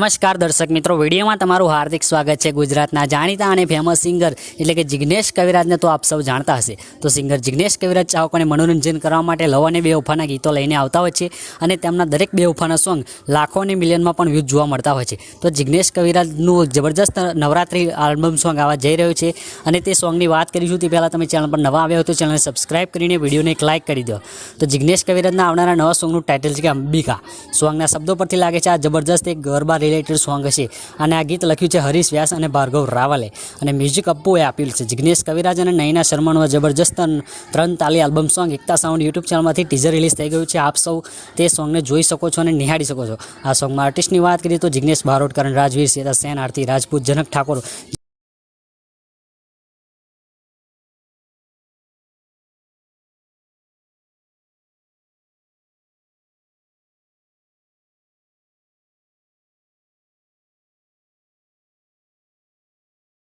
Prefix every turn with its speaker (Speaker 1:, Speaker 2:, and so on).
Speaker 1: નમસ્કાર દર્શક મિત્રો, વિડીયોમાં તમારું હાર્દિક સ્વાગત છે. ગુજરાતના જાણીતા અને ફેમસ સિંગર એટલે કે જિગ્નેશ કવિરાજને તો આપ સૌ જાણતા હશે. તો સિંગર જિગ્નેશ કવિરાજ ચાહકોને મનોરંજન કરવા માટે લવ અને બેવફાના ગીતો લઈને આવતા હોય છે અને તેમના દરેક બેવફાના સોંગ લાખો અને મિલિયનમાં પણ વ્યૂઝ જોવા મળતા હોય છે. તો જિગ્નેશ કવિરાજનું જબરજસ્ત નવરાત્રી આલ્બમ સોંગ આવવા જઈ રહ્યું છે અને તે સોંગની વાત કરીશું તે પહેલાં તમે ચેનલ પર નવા આવ્યા હોય તો ચેનલને સબસ્ક્રાઇબ કરીને વિડીયોને એક લાઇક કરી દો. તો જિગ્નેશ કવિરાજના આવનારા નવા સોંગનું ટાઇટલ છે કે અંબિકા. સોંગના શબ્દો પરથી લાગે છે આ જબરજસ્ત એક ગરબા રિલેટેડ સોંગ હશે. અને આ ગીત લખ્યું છે હરીશ વ્યાસ અને ભાર્ગવ રાવલે. અને મ્યુઝિક અપ્પુએ આપ્યું છે. જિગ્નેશ કવિરાજ અને નયના શર્માનું જબરજસ્ત ત્રણ તાલી album song Ekta sound YouTube ચેનલમાંથી teaser release થઈ ગયું છે. આપ સૌ તે સોંગને જોઈ શકો છો અને નિહાળી શકો છો. આ સોંગમાં આર્ટિસ્ટની વાત કરીએ તો જિગ્નેશ બારોટકર રાજવીર સેતા સેન આરતી રાજપૂત, જનક ઠાકોર